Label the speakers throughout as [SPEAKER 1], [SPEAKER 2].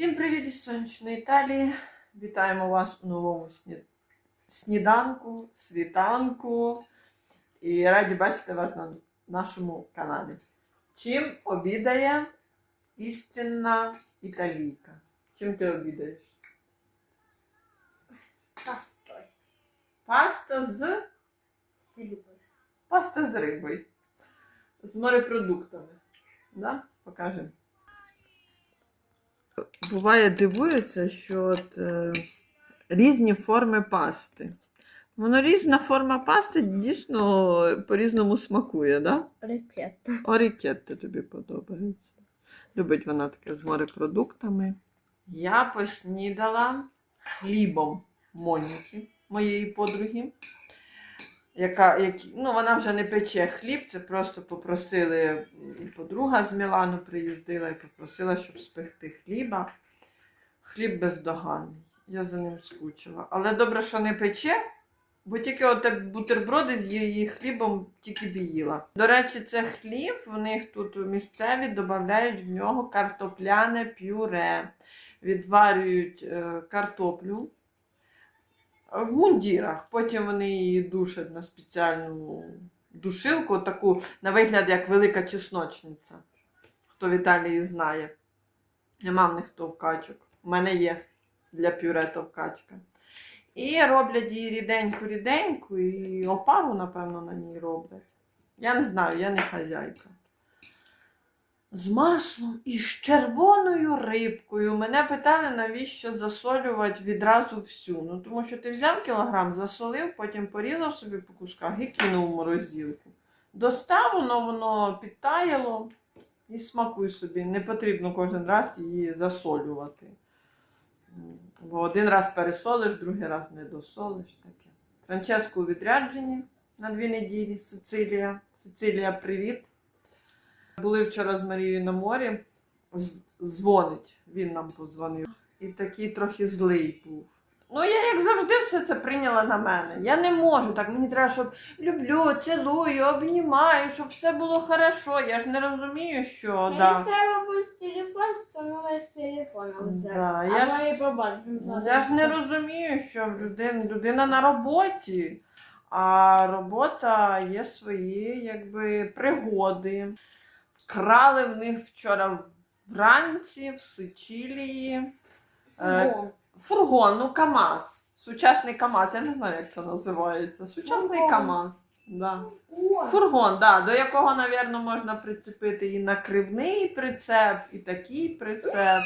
[SPEAKER 1] Всім привіт із сонячної Італії. Вітаємо вас у новому сні- сніданку, світанку. І раді бачити вас на нашому каналі. Чим обідає істинна італійка? Чим ти обідаєш?
[SPEAKER 2] Постой.
[SPEAKER 1] Паста з
[SPEAKER 2] Филиппов.
[SPEAKER 1] паста з рибою. З морепродуктами. Да? Покажемо. Буває дивується, що от, е, різні форми пасти. Воно різна форма пасти дійсно по-різному смакує, да?
[SPEAKER 2] Ракета.
[SPEAKER 1] Орікетти тобі подобається. Любить вона таке з морепродуктами. Я поснідала хлібом Моніки, моєї подруги. Яка, які, ну, вона вже не пече хліб, це просто попросили подруга з Мілану приїздила і попросила, щоб спекти хліба. Хліб бездоганний. Я за ним скучила. Але добре, що не пече, бо тільки от бутерброди з її хлібом тільки б їла. До речі, це хліб, в них тут місцеві додають в нього картопляне пюре. Відварюють е, картоплю в мундірах. Потім вони її душать на спеціальну душилку, таку на вигляд як велика чесночниця. Хто в Італії знає. Нема в них товкачок. У мене є для пюре товкачка. І роблять її ріденьку-ріденьку, і опару, напевно, на ній роблять. Я не знаю, я не хазяйка. З маслом і з червоною рибкою. Мене питали, навіщо засолювати відразу всю. Ну, тому що ти взяв кілограм, засолив, потім порізав собі по кусках і кинув в морозилку. Достав, воно, воно підтаяло і смакуй собі. Не потрібно кожен раз її засолювати. Бо один раз пересолиш, другий раз не досолиш таке. Франческо у відрядженні на дві неділі. Сицилія. Сицилія, привіт. Були вчора з Марією на морі. Дзвонить, він нам подзвонив. І такий трохи злий був. Ну, я, як завжди, все це прийняла на мене. Я не можу так. Мені треба, щоб люблю, цілую, обнімаю, щоб все було хорошо. Я ж не розумію, що. Да.
[SPEAKER 2] телефон, становись телефоном.
[SPEAKER 1] Да, я ж- Я ж не розумію, що в людина на роботі, а робота є свої якби, пригоди. Крали в них вчора вранці в Сичилії.
[SPEAKER 2] Фургон.
[SPEAKER 1] Фургон, ну КАМАЗ. Сучасний КАМАЗ, я не знаю, як це називається. Сучасний
[SPEAKER 2] Фургон.
[SPEAKER 1] КАМАЗ. Да.
[SPEAKER 2] Фургон.
[SPEAKER 1] Фургон, да, до якого, напевно, можна прицепити і накривний прицеп, і такий прицеп.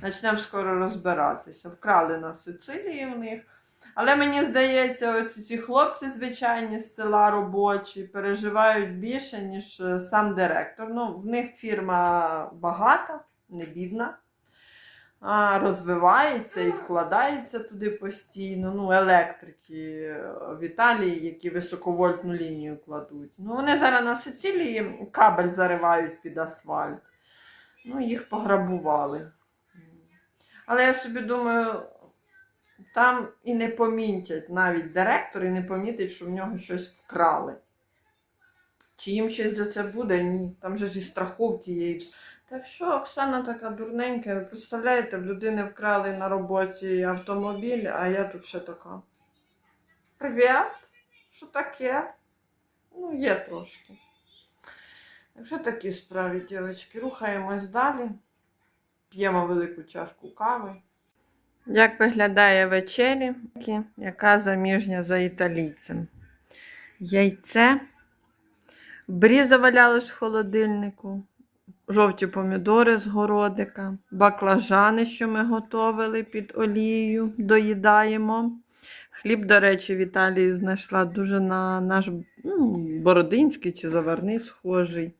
[SPEAKER 1] Почнемо скоро розбиратися. Вкрали на Сицилії в них. Але мені здається, оці ці хлопці звичайні з села робочі переживають більше, ніж е, сам директор. Ну, в них фірма багата, не бідна. А, розвивається і вкладається туди постійно. Ну, електрики е, в Італії, які високовольтну лінію кладуть. Ну, вони зараз на Сицилії кабель заривають під асфальт. Ну, їх пограбували. Але я собі думаю, там і не помітять навіть директор, і не помітить, що в нього щось вкрали. Чи їм щось за це буде? Ні. Там же ж і страховки є і все. Так що Оксана така дурненька, ви представляєте, в людини вкрали на роботі автомобіль, а я тут ще така. Привіт! Що таке? Ну, є трошки. Якщо такі справи, дівчатки, рухаємось далі. П'ємо велику чашку кави. Як виглядає вечері, яка заміжня за італійцем? Яйце. Брі завалялось в холодильнику, жовті помідори з городика, баклажани, що ми готовили під олією, доїдаємо. Хліб, до речі, в Італії знайшла дуже на наш ну, бородинський чи заварний схожий.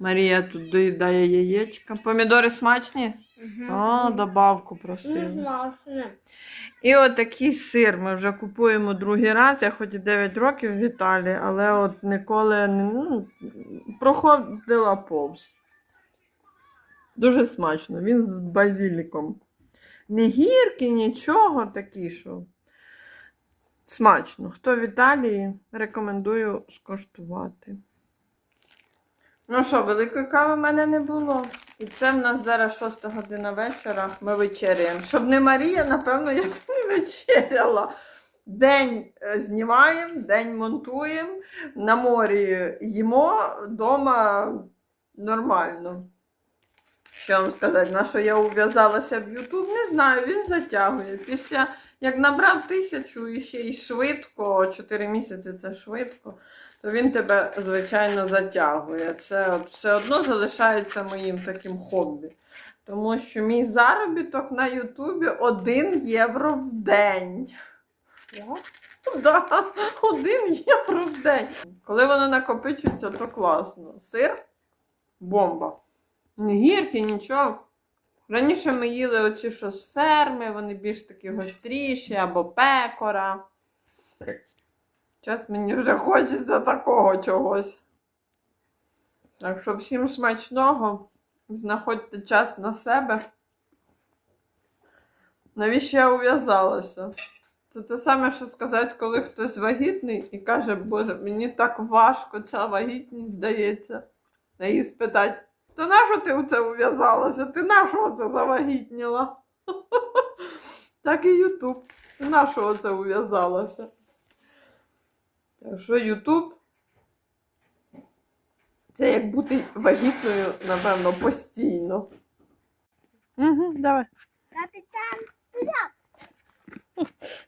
[SPEAKER 1] Марія тут доїдає яєчка. Помідори смачні? О, добавку просили.
[SPEAKER 2] що.
[SPEAKER 1] І от такий сир ми вже купуємо другий раз. Я хоч і 9 років в Італії, але от ніколи не ну, проходила повз. Дуже смачно. Він з базіліком. Не гіркий, нічого такий, що. Смачно. Хто в Італії, рекомендую скуштувати. Ну що, великої кави в мене не було. І це в нас зараз 6 година вечора. Ми вечеряємо. Щоб не Марія, напевно, я б не вечеряла. День е, знімаємо, день монтуємо, на морі їмо, вдома нормально. Що вам сказати, на що я ув'язалася в Ютуб, не знаю, він затягує. Після як набрав тисячу і ще й швидко, 4 місяці це швидко, то він тебе, звичайно, затягує. Це от все одно залишається моїм таким хобі. Тому що мій заробіток на Ютубі 1 євро в день. Да, 1 євро в день. Коли воно накопичується, то класно. Сир бомба. Не гіркі, нічого. Раніше ми їли оці що з ферми, вони більш такі гостріші або пекора. Зараз мені вже хочеться такого чогось. Так що всім смачного. Знаходьте час на себе. Навіщо я ув'язалася? Це те саме, що сказати, коли хтось вагітний і каже, Боже, мені так важко ця вагітність здається. А її спитати, то на що ти у це ув'язалася? Ти на що це завагітніла? Так і Ютуб. Ти на що це ув'язалася? Так що Ютуб це як бути вагітною, напевно, постійно. Угу, давай.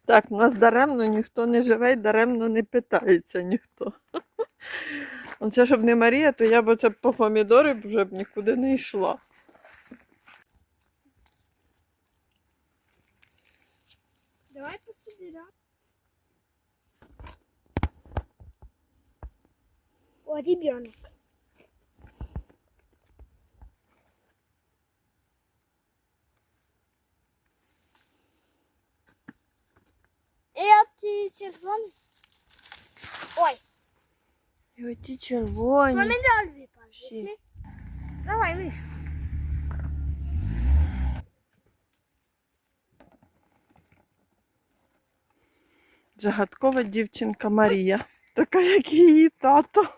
[SPEAKER 1] Так, у нас даремно ніхто не живе і даремно не питається ніхто. Оце, щоб не Марія, то я б оце по помідори вже б нікуди не йшла.
[SPEAKER 2] Давай пособираем. О, ребенок. Эти червоний. Ой,
[SPEAKER 1] І оті червоні.
[SPEAKER 2] помидор выпал.
[SPEAKER 1] Всі.
[SPEAKER 2] Давай, лист.
[SPEAKER 1] Загадкова дівчинка Марія. Така, як її тато.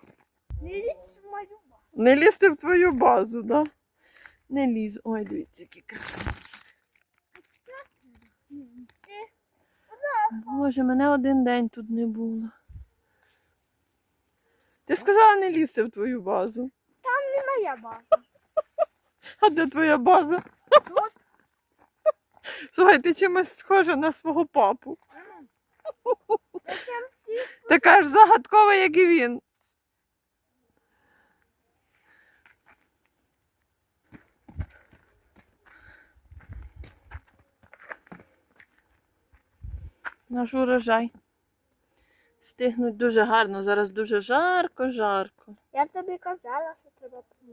[SPEAKER 2] Не лізь в мою базу.
[SPEAKER 1] Не лізти в твою базу, да? Не лізь. Ой, дивіться, які красиві. Боже, мене один день тут не було. Ти сказала не лізти в твою базу.
[SPEAKER 2] Там не моя база.
[SPEAKER 1] А де твоя база?
[SPEAKER 2] Тут.
[SPEAKER 1] Слухай, ти чимось схожа на свого папу. Така ж загадкова, як і він. Наш урожай. Стигнуть дуже гарно. Зараз дуже жарко, жарко.
[SPEAKER 2] Я тобі казала, що треба помити.